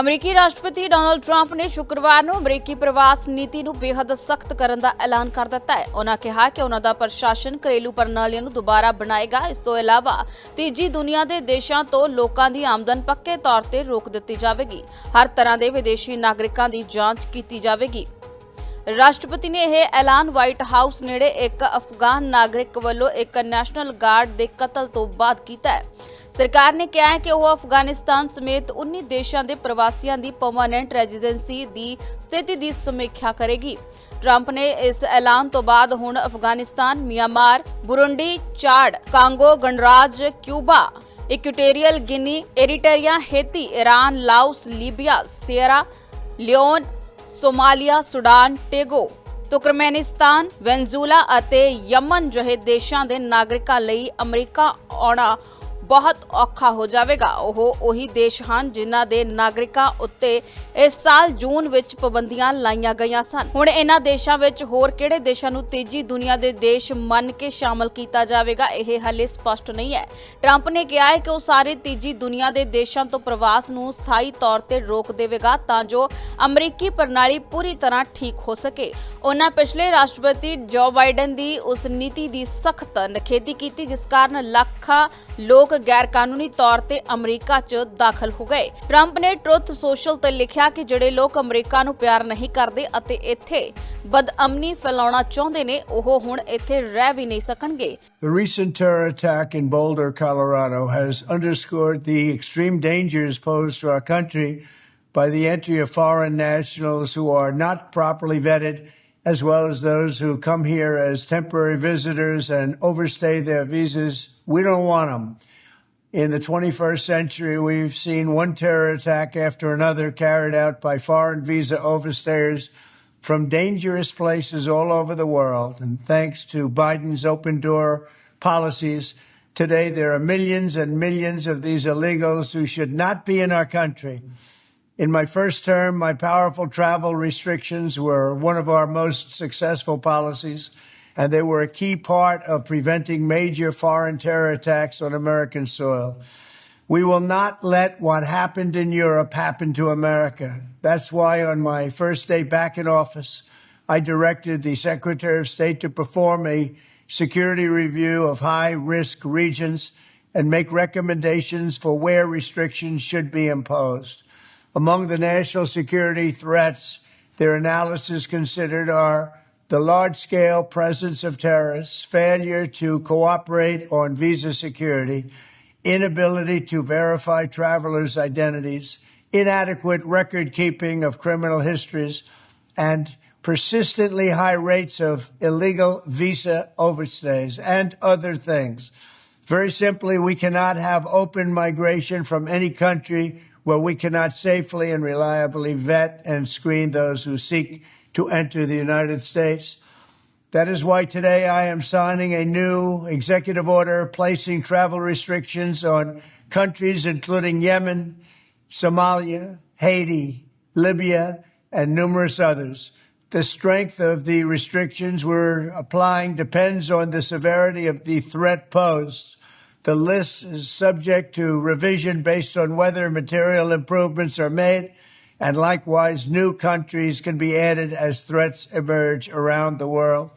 ਅਮਰੀਕੀ ਰਾਸ਼ਟਰਪਤੀ Donald Trump ਨੇ ਸ਼ੁੱਕਰਵਾਰ ਨੂੰ ਅਮਰੀਕੀ ਪ੍ਰਵਾਸ ਨੀਤੀ ਨੂੰ ਬੇहद ਸਖਤ ਕਰਨ ਦਾ ਐਲਾਨ ਕਰ ਦਿੱਤਾ ਹੈ। ਉਹਨਾਂ ਕਿਹਾ ਕਿ ਉਹਨਾਂ ਦਾ ਪ੍ਰਸ਼ਾਸਨ ਘਰੇਲੂ ਪ੍ਰਣਾਲੀਆਂ ਨੂੰ ਦੁਬਾਰਾ ਬਣਾਏਗਾ। ਇਸ ਤੋਂ ਇਲਾਵਾ ਤੀਜੀ ਦੁਨੀਆ ਦੇ ਦੇਸ਼ਾਂ ਤੋਂ ਲੋਕਾਂ ਦੀ ਆਮਦਨ ਪੱਕੇ ਤੌਰ ਤੇ ਰੋਕ ਦਿੱਤੀ ਜਾਵੇਗੀ। ਹਰ ਤਰ੍ਹਾਂ ਦੇ ਵਿਦੇਸ਼ੀ ਨਾਗਰਿਕਾਂ ਦੀ ਜਾਂਚ ਕੀਤੀ ਜਾਵੇਗੀ। ਰਾਸ਼ਟਰਪਤੀ ਨੇ ਇਹ ਐਲਾਨ ਵਾਈਟ ਹਾਊਸ ਨੇੜੇ ਇੱਕ ਅਫਗਾਨ ਨਾਗਰਿਕ ਵੱਲੋਂ ਇੱਕ ਨੈਸ਼ਨਲ ਗਾਰਡ ਦੇ ਕਤਲ ਤੋਂ ਬਾਅਦ ਕੀਤਾ ਹੈ ਸਰਕਾਰ ਨੇ ਕਿਹਾ ਹੈ ਕਿ ਉਹ ਅਫਗਾਨਿਸਤਾਨ ਸਮੇਤ 19 ਦੇਸ਼ਾਂ ਦੇ ਪ੍ਰਵਾਸੀਆਂ ਦੀ ਪਰਮਾਨੈਂਟ ਰੈਜ਼ੀਡੈਂਸੀ ਦੀ ਸਥਿਤੀ ਦੀ ਸਮੀਖਿਆ ਕਰੇਗੀ ਟਰੰਪ ਨੇ ਇਸ ਐਲਾਨ ਤੋਂ ਬਾਅਦ ਹੁਣ ਅਫਗਾਨਿਸਤਾਨ ਮਿਆਂਮਾਰ ਬੁਰੰਡੀ ਚਾੜ ਕਾਂਗੋ ਗਣਰਾਜ Cuba Equatorial Guinea Eritrea Haiti Iran Laos Libya Sierra Leone Somalia Sudan Togo Turkmenistan Venezuela ਅਤੇ ਯਮਨ ਜਿਹੇ ਦੇਸ਼ਾਂ ਦੇ ਨਾਗਰਿਕਾਂ ਲਈ ਅਮਰੀਕਾ ਆਉਣਾ ਬਹੁਤ ਔਖਾ ਹੋ ਜਾਵੇਗਾ ਉਹ ਉਹੀ ਦੇਸ਼ ਹਨ ਜਿਨ੍ਹਾਂ ਦੇ ਨਾਗਰਿਕਾਂ ਉੱਤੇ ਇਸ ਸਾਲ ਜੂਨ ਵਿੱਚ ਪਾਬੰਦੀਆਂ ਲਾਈਆਂ ਗਈਆਂ ਸਨ ਹੁਣ ਇਹਨਾਂ ਦੇਸ਼ਾਂ ਵਿੱਚ ਹੋਰ ਕਿਹੜੇ ਦੇਸ਼ਾਂ ਨੂੰ ਤੀਜੀ ਦੁਨੀਆ ਦੇ ਦੇਸ਼ ਮੰਨ ਕੇ ਸ਼ਾਮਲ ਕੀਤਾ ਜਾਵੇਗਾ ਇਹ ਹਾਲੇ ਸਪਸ਼ਟ ਨਹੀਂ ਹੈ ਟਰੰਪ ਨੇ ਕਿਹਾ ਹੈ ਕਿ ਉਹ ਸਾਰੇ ਤੀਜੀ ਦੁਨੀਆ ਦੇ ਦੇਸ਼ਾਂ ਤੋਂ ਪ੍ਰਵਾਸ ਨੂੰ ਸਥਾਈ ਤੌਰ ਤੇ ਰੋਕ ਦੇਵੇਗਾ ਤਾਂ ਜੋ ਅਮਰੀਕੀ ਪ੍ਰਣਾਲੀ ਪੂਰੀ ਤਰ੍ਹਾਂ ਠੀਕ ਹੋ ਸਕੇ ਉਹਨਾਂ ਪਿਛਲੇ ਰਾਸ਼ਟਰਪਤੀ ਜੋ ਬਾਈਡਨ ਦੀ ਉਸ ਨੀਤੀ ਦੀ ਸਖਤ ਨਖੇਦੀ ਕੀਤੀ ਜਿਸ ਕਾਰਨ ਲੱਖਾਂ ਲੋਕ ਲੋਕ ਗੈਰ ਕਾਨੂੰਨੀ ਤੌਰ ਤੇ ਅਮਰੀਕਾ 'ਚ ਦਾਖਲ ਹੋ ਗਏ ਟਰੰਪ ਨੇ ਟਰੁੱਥ ਸੋਸ਼ਲ ਤੇ ਲਿਖਿਆ ਕਿ ਜਿਹੜੇ ਲੋਕ ਅਮਰੀਕਾ ਨੂੰ ਪਿਆਰ ਨਹੀਂ ਕਰਦੇ ਅਤੇ ਇੱਥੇ ਬਦਅਮਨੀ ਫੈਲਾਉਣਾ ਚਾਹੁੰਦੇ ਨੇ ਉਹ ਹੁਣ ਇੱਥੇ ਰਹਿ ਵੀ ਨਹੀਂ ਸਕਣਗੇ The recent terror attack in Boulder, Colorado has underscored the extreme dangers posed to our country by the entry of foreign nationals who are not properly vetted, as well as those who come here as temporary visitors and overstay their visas. We don't want them. In the 21st century, we've seen one terror attack after another carried out by foreign visa overstayers from dangerous places all over the world. And thanks to Biden's open door policies, today there are millions and millions of these illegals who should not be in our country. In my first term, my powerful travel restrictions were one of our most successful policies and they were a key part of preventing major foreign terror attacks on American soil. We will not let what happened in Europe happen to America. That's why on my first day back in office, I directed the Secretary of State to perform a security review of high risk regions and make recommendations for where restrictions should be imposed. Among the national security threats, their analysis considered are the large scale presence of terrorists, failure to cooperate on visa security, inability to verify travelers' identities, inadequate record keeping of criminal histories, and persistently high rates of illegal visa overstays and other things. Very simply, we cannot have open migration from any country where we cannot safely and reliably vet and screen those who seek to enter the United States. That is why today I am signing a new executive order placing travel restrictions on countries including Yemen, Somalia, Haiti, Libya, and numerous others. The strength of the restrictions we're applying depends on the severity of the threat posed. The list is subject to revision based on whether material improvements are made and likewise new countries can be added as threats emerge around the world.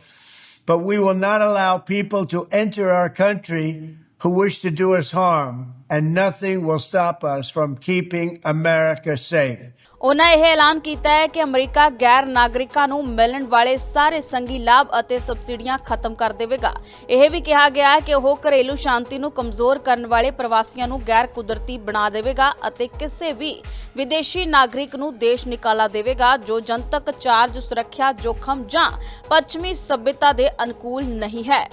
But we will not allow people to enter our country who wish to do us harm, and nothing will stop us from keeping America safe. ਉਹਨਾਂ ਇਹ ਐਲਾਨ ਕੀਤਾ ਹੈ ਕਿ America ਗੈਰ ਨਾਗਰਿਕਾਂ ਨੂੰ ਮਿਲਣ ਵਾਲੇ ਸਾਰੇ ਸੰਗੀ ਲਾਭ ਅਤੇ ਸਬਸਿਡੀਆਂ ਖਤਮ ਕਰ ਦੇਵੇਗਾ ਇਹ ਵੀ ਕਿਹਾ ਗਿਆ ਹੈ ਕਿ ਉਹ ਘਰੇਲੂ ਸ਼ਾਂਤੀ ਨੂੰ ਕਮਜ਼ੋਰ ਕਰਨ ਵਾਲੇ ਪ੍ਰਵਾਸੀਆਂ ਨੂੰ ਗੈਰ ਕੁਦਰਤੀ ਬਣਾ ਦੇਵੇਗਾ ਅਤੇ ਕਿਸੇ ਵੀ ਵਿਦੇਸ਼ੀ ਨਾਗਰਿਕ ਨੂੰ ਦੇਸ਼ ਨਿਕਾਲਾ ਦੇਵੇਗਾ ਜੋ ਜਨਤਕ ਚਾਰਜ ਸੁਰੱਖਿਆ ਜੋਖਮ ਜਾਂ ਪੱਛਮੀ ਸਭਿਅਤਾ ਦੇ ਅਨੁਕੂਲ ਨਹੀਂ ਹੈ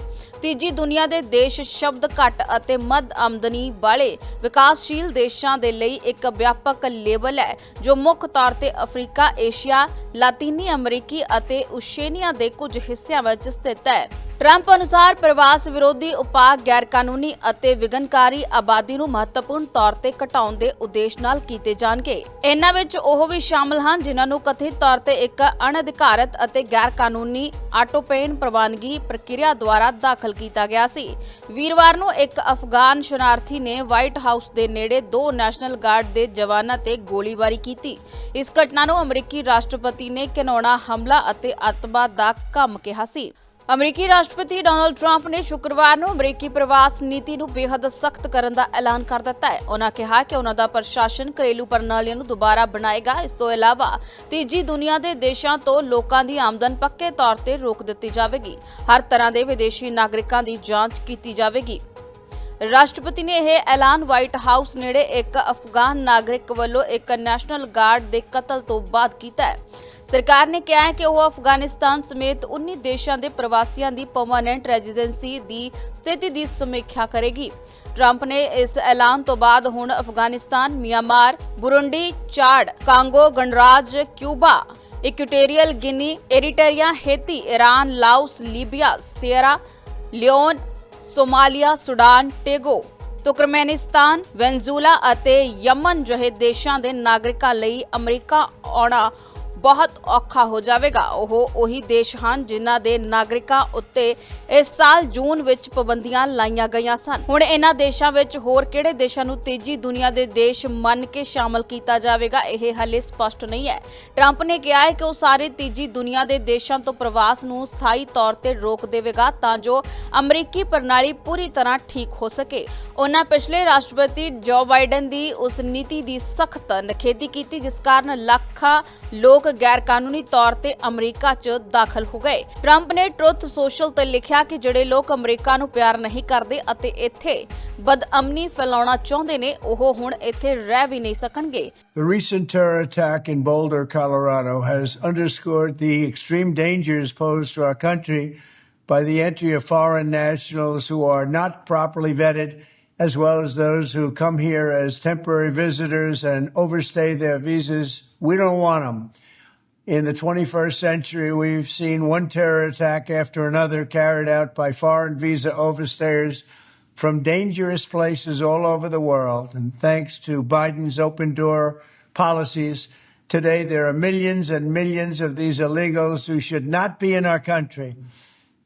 ਤੀਜੀ ਦੁਨੀਆ ਦੇ ਦੇਸ਼ ਸ਼ਬਦ ਘੱਟ ਅਤੇ ਮੱਧ ਆਮਦਨੀ ਵਾਲੇ ਵਿਕਾਸਸ਼ੀਲ ਦੇਸ਼ਾਂ ਦੇ ਲਈ ਇੱਕ ਵਿਆਪਕ ਲੇਬਲ ਹੈ ਜੋ ਮੁੱਖ ਮੁੱਖ ਤੌਰ ਤੇ ਅਫਰੀਕਾ ਏਸ਼ੀਆ ਲਾਤੀਨੀ ਅਮਰੀਕੀ ਅਤੇ ਓਸ਼ੇਨੀਆ ਦੇ ਕੁਝ ਹਿੱਸਿਆਂ ਵਿੱਚ ਸਥਿਤ ਹੈ ਟਰੰਪ ਅਨੁਸਾਰ ਪ੍ਰਵਾਸ ਵਿਰੋਧੀ ਉਪਾਅ ਗੈਰ ਕਾਨੂੰਨੀ ਅਤੇ ਵਿਗਨਕਾਰੀ ਆਬਾਦੀ ਨੂੰ ਮਹੱਤਵਪੂਰਨ ਤੌਰ ਤੇ ਘਟਾਉਣ ਦੇ ਉਦੇਸ਼ ਨਾਲ ਕੀਤੇ ਜਾਣਗੇ ਇਹਨਾਂ ਵਿੱਚ ਉਹ ਵੀ ਸ਼ਾਮਲ ਹਨ ਜਿਨ੍ਹਾਂ ਨੂੰ ਕਥਿਤ ਤੌਰ ਤੇ ਇੱਕ ਅਣਅਧਿਕਾਰਤ ਅਤੇ ਗੈਰ ਕਾਨੂੰਨੀ ਆਟੋਪੇਨ ਪ੍ਰਵਾਨਗੀ ਪ੍ਰਕਿਰਿਆ ਦੁਆਰਾ ਦਾਖਲ ਕੀਤਾ ਗਿਆ ਸੀ ਵੀਰਵਾਰ ਨੂੰ ਇੱਕ ਅਫਗਾਨ ਸ਼ਰਨਾਰਥੀ ਨੇ ਵਾਈਟ ਹਾਊਸ ਦੇ ਨੇੜੇ ਦੋ ਨੈਸ਼ਨਲ ਗਾਰਡ ਦੇ ਜਵਾਨਾਂ ਤੇ ਗੋਲੀਬਾਰੀ ਕੀਤੀ ਇਸ ਘਟਨਾ ਨੂੰ ਅਮਰੀਕੀ ਰਾਸ਼ਟਰਪਤੀ ਨੇ ਕਨੌਣਾ ਹਮਲਾ ਅਤੇ ਅਤਵਾਦ ਦਾ ਕੰਮ ਕਿਹਾ ਸੀ ਅਮਰੀਕੀ ਰਾਸ਼ਟਰਪਤੀ ਡੋਨਲਡ ਟਰੰਪ ਨੇ ਸ਼ੁੱਕਰਵਾਰ ਨੂੰ ਅਮਰੀਕੀ ਪ੍ਰਵਾਸ ਨੀਤੀ ਨੂੰ ਬੇहद ਸਖਤ ਕਰਨ ਦਾ ਐਲਾਨ ਕਰ ਦਿੱਤਾ ਹੈ ਉਹਨਾਂ ਕਿਹਾ ਕਿ ਉਹਨਾਂ ਦਾ ਪ੍ਰਸ਼ਾਸਨ ਘਰੇਲੂ ਪ੍ਰਣਾਲੀਆਂ ਨੂੰ ਦੁਬਾਰਾ ਬਣਾਏਗਾ ਇਸ ਤੋਂ ਇਲਾਵਾ ਤੀਜੀ ਦੁਨੀਆ ਦੇ ਦੇਸ਼ਾਂ ਤੋਂ ਲੋਕਾਂ ਦੀ ਆਮਦਨ ਪੱਕੇ ਤੌਰ ਤੇ ਰੋਕ ਦਿੱਤੀ ਜਾਵੇਗੀ ਹਰ ਤਰ੍ਹਾਂ ਦੇ ਵਿਦੇਸ਼ੀ ਨਾਗਰਿਕਾਂ ਦੀ ਜਾਂਚ ਕੀਤੀ ਜਾਵੇਗੀ ਰਾਸ਼ਟਰਪਤੀ ਨੇ ਇਹ ਐਲਾਨ ਵਾਈਟ ਹਾਊਸ ਨੇੜੇ ਇੱਕ ਅਫਗਾਨ ਨਾਗਰਿਕ ਵੱਲੋਂ ਇੱਕ ਨੈਸ਼ਨਲ ਗਾਰਡ ਦੇ ਕਤਲ ਤੋਂ ਬਾਅਦ ਕੀਤਾ ਹੈ ਸਰਕਾਰ ਨੇ ਕਿਹਾ ਹੈ ਕਿ ਉਹ ਅਫਗਾਨਿਸਤਾਨ ਸਮੇਤ 19 ਦੇਸ਼ਾਂ ਦੇ ਪ੍ਰਵਾਸੀਆਂ ਦੀ ਪਰਮਾਨੈਂਟ ਰੈਜ਼ੀਡੈਂਸੀ ਦੀ ਸਥਿਤੀ ਦੀ ਸਮੀਖਿਆ ਕਰੇਗੀ ਟਰੰਪ ਨੇ ਇਸ ਐਲਾਨ ਤੋਂ ਬਾਅਦ ਹੁਣ ਅਫਗਾਨਿਸਤਾਨ ਮਿਆਂਮਾਰ ਬੁਰੰਡੀ ਚਾੜ ਕਾਂਗੋ ਗਣਰਾਜ Cuba Equatorial Guinea Eritrea Haiti Iran Laos Libya Sierra Leone Somalia Sudan Togo Turkmenistan Venezuela ਅਤੇ ਯਮਨ ਜਿਹੇ ਦੇਸ਼ਾਂ ਦੇ ਨਾਗਰਿਕਾਂ ਲਈ ਅਮਰੀਕਾ ਆਉਣਾ ਬਹੁਤ ਔਖਾ ਹੋ ਜਾਵੇਗਾ ਉਹ ਉਹੀ ਦੇਸ਼ ਹਨ ਜਿਨ੍ਹਾਂ ਦੇ ਨਾਗਰਿਕਾਂ ਉੱਤੇ ਇਸ ਸਾਲ ਜੂਨ ਵਿੱਚ ਪਾਬੰਦੀਆਂ ਲਾਈਆਂ ਗਈਆਂ ਸਨ ਹੁਣ ਇਹਨਾਂ ਦੇਸ਼ਾਂ ਵਿੱਚ ਹੋਰ ਕਿਹੜੇ ਦੇਸ਼ਾਂ ਨੂੰ ਤੇਜ਼ੀ ਦੁਨੀਆ ਦੇ ਦੇਸ਼ ਮੰਨ ਕੇ ਸ਼ਾਮਲ ਕੀਤਾ ਜਾਵੇਗਾ ਇਹ ਹਾਲੇ ਸਪਸ਼ਟ ਨਹੀਂ ਹੈ ਟਰੰਪ ਨੇ ਕਿਹਾ ਹੈ ਕਿ ਉਹ ਸਾਰੇ ਤੀਜੀ ਦੁਨੀਆ ਦੇ ਦੇਸ਼ਾਂ ਤੋਂ ਪ੍ਰਵਾਸ ਨੂੰ ਸਥਾਈ ਤੌਰ ਤੇ ਰੋਕ ਦੇਵੇਗਾ ਤਾਂ ਜੋ ਅਮਰੀਕੀ ਪ੍ਰਣਾਲੀ ਪੂਰੀ ਤਰ੍ਹਾਂ ਠੀਕ ਹੋ ਸਕੇ ਉਹਨਾਂ ਪਿਛਲੇ ਰਾਸ਼ਟਰਪਤੀ ਜੋ ਬਾਈਡਨ ਦੀ ਉਸ ਨੀਤੀ ਦੀ ਸਖਤ ਨਖੇਦੀ ਕੀਤੀ ਜਿਸ ਕਾਰਨ ਲੱਖ ਲੱਖਾਂ ਲੋਕ ਗੈਰ ਕਾਨੂੰਨੀ ਤੌਰ ਤੇ ਅਮਰੀਕਾ 'ਚ ਦਾਖਲ ਹੋ ਗਏ ਟਰੰਪ ਨੇ ਟਰੁੱਥ ਸੋਸ਼ਲ ਤੇ ਲਿਖਿਆ ਕਿ ਜਿਹੜੇ ਲੋਕ ਅਮਰੀਕਾ ਨੂੰ ਪਿਆਰ ਨਹੀਂ ਕਰਦੇ ਅਤੇ ਇੱਥੇ ਬਦਅਮਨੀ ਫੈਲਾਉਣਾ ਚਾਹੁੰਦੇ ਨੇ ਉਹ ਹੁਣ ਇੱਥੇ ਰਹਿ ਵੀ ਨਹੀਂ ਸਕਣਗੇ The recent terror attack in Boulder, Colorado has underscored the extreme dangers posed to our country by the entry of foreign nationals who are not properly vetted, as well as those who come here as temporary visitors and overstay their visas. We don't want them. In the 21st century, we've seen one terror attack after another carried out by foreign visa overstayers from dangerous places all over the world. And thanks to Biden's open door policies, today there are millions and millions of these illegals who should not be in our country.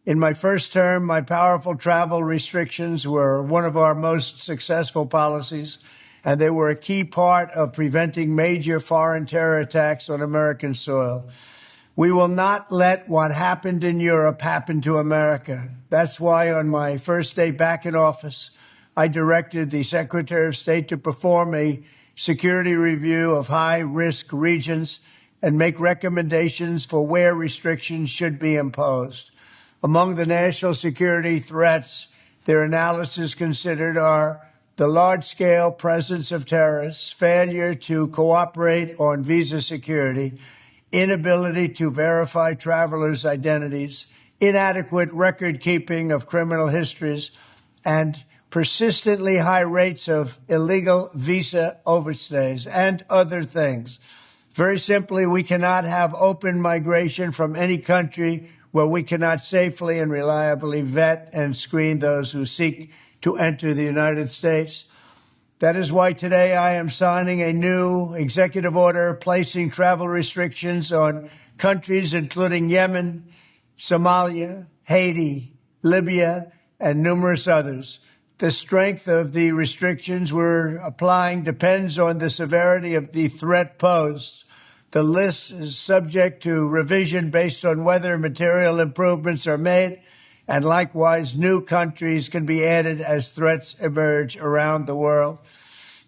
In my first term, my powerful travel restrictions were one of our most successful policies and they were a key part of preventing major foreign terror attacks on American soil. We will not let what happened in Europe happen to America. That's why on my first day back in office, I directed the Secretary of State to perform a security review of high risk regions and make recommendations for where restrictions should be imposed. Among the national security threats, their analysis considered are the large scale presence of terrorists, failure to cooperate on visa security, inability to verify travelers' identities, inadequate record keeping of criminal histories, and persistently high rates of illegal visa overstays and other things. Very simply, we cannot have open migration from any country where we cannot safely and reliably vet and screen those who seek to enter the United States. That is why today I am signing a new executive order placing travel restrictions on countries including Yemen, Somalia, Haiti, Libya, and numerous others. The strength of the restrictions we're applying depends on the severity of the threat posed. The list is subject to revision based on whether material improvements are made and likewise new countries can be added as threats emerge around the world.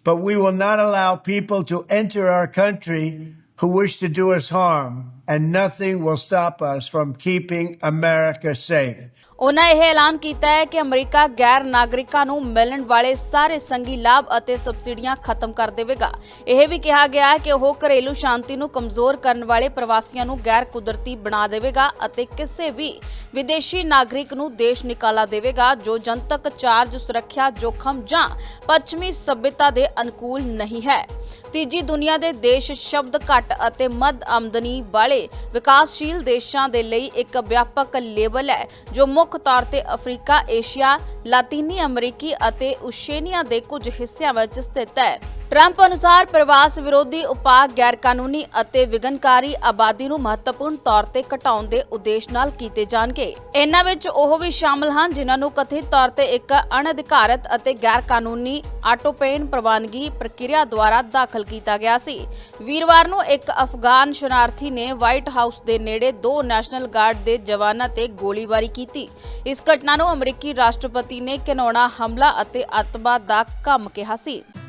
But we will not allow people to enter our country who wish to do us harm. and nothing will stop us from keeping America safe. ਉਹਨਾਂ ਇਹ ਐਲਾਨ ਕੀਤਾ ਹੈ ਕਿ America ਗੈਰ ਨਾਗਰਿਕਾਂ ਨੂੰ ਮਿਲਣ ਵਾਲੇ ਸਾਰੇ ਸੰਗੀ ਲਾਭ ਅਤੇ ਸਬਸਿਡੀਆਂ ਖਤਮ ਕਰ ਦੇਵੇਗਾ ਇਹ ਵੀ ਕਿਹਾ ਗਿਆ ਹੈ ਕਿ ਉਹ ਘਰੇਲੂ ਸ਼ਾਂਤੀ ਨੂੰ ਕਮਜ਼ੋਰ ਕਰਨ ਵਾਲੇ ਪ੍ਰਵਾਸੀਆਂ ਨੂੰ ਗੈਰ ਕੁਦਰਤੀ ਬਣਾ ਦੇਵੇਗਾ ਅਤੇ ਕਿਸੇ ਵੀ ਵਿਦੇਸ਼ੀ ਨਾਗਰਿਕ ਨੂੰ ਦੇਸ਼ ਨਿਕਾਲਾ ਦੇਵੇਗਾ ਜੋ ਜਨਤਕ ਚਾਰਜ ਸੁਰੱਖਿਆ ਜੋਖਮ ਜਾਂ ਪੱਛਮੀ ਸਭਿਅਤਾ ਦੇ ਅਨੁਕੂਲ ਨਹੀਂ ਹੈ ਤੀਜੀ ਦੁਨੀਆ ਦੇ ਦੇਸ਼ ਸ਼ਬਦ ਘੱਟ ਅਤੇ ਮੱਧ ਆਮਦਨੀ ਵਾਲੇ ਸਾਰੇ ਵਿਕਾਸਸ਼ੀਲ ਦੇਸ਼ਾਂ ਦੇ ਲਈ ਇੱਕ ਵਿਆਪਕ ਲੇਬਲ ਹੈ ਜੋ ਮੁੱਖ ਤੌਰ ਤੇ ਅਫਰੀਕਾ ਏਸ਼ੀਆ ਲਾਤੀਨੀ ਅਮਰੀਕੀ ਅਤੇ ਓਸ਼ੇਨੀਆ ਦੇ ਕੁਝ ਹਿੱਸਿਆਂ ਵਿੱਚ ਸਥਿਤ ਹੈ ਟਰੰਪ ਅਨੁਸਾਰ ਪ੍ਰਵਾਸ ਵਿਰੋਧੀ ਉਪਾਅ ਗੈਰਕਾਨੂੰਨੀ ਅਤੇ ਵਿਗਨਕਾਰੀ ਆਬਾਦੀ ਨੂੰ ਮਹੱਤਵਪੂਰਨ ਤੌਰ ਤੇ ਘਟਾਉਣ ਦੇ ਉਦੇਸ਼ ਨਾਲ ਕੀਤੇ ਜਾਣਗੇ ਇਹਨਾਂ ਵਿੱਚ ਉਹ ਵੀ ਸ਼ਾਮਲ ਹਨ ਜਿਨ੍ਹਾਂ ਨੂੰ ਕਥਿਤ ਤੌਰ ਤੇ ਇੱਕ ਅਣਅਧਿਕਾਰਤ ਅਤੇ ਗੈਰਕਾਨੂੰਨੀ ਆਟੋਪੇਨ ਪ੍ਰਵਾਨਗੀ ਪ੍ਰਕਿਰਿਆ ਦੁਆਰਾ ਦਾਖਲ ਕੀਤਾ ਗਿਆ ਸੀ ਵੀਰਵਾਰ ਨੂੰ ਇੱਕ ਅਫਗਾਨ ਸ਼ਰਨਾਰਥੀ ਨੇ ਵਾਈਟ ਹਾਊਸ ਦੇ ਨੇੜੇ ਦੋ ਨੈਸ਼ਨਲ ਗਾਰਡ ਦੇ ਜਵਾਨਾਂ ਤੇ ਗੋਲੀਬਾਰੀ ਕੀਤੀ ਇਸ ਘਟਨਾ ਨੂੰ ਅਮਰੀਕੀ ਰਾਸ਼ਟਰਪਤੀ ਨੇ ਕਿਨੌਣਾ ਹਮਲਾ ਅਤੇ ਅਤਵਾਦ ਦਾ ਕੰਮ ਕਿਹਾ ਸੀ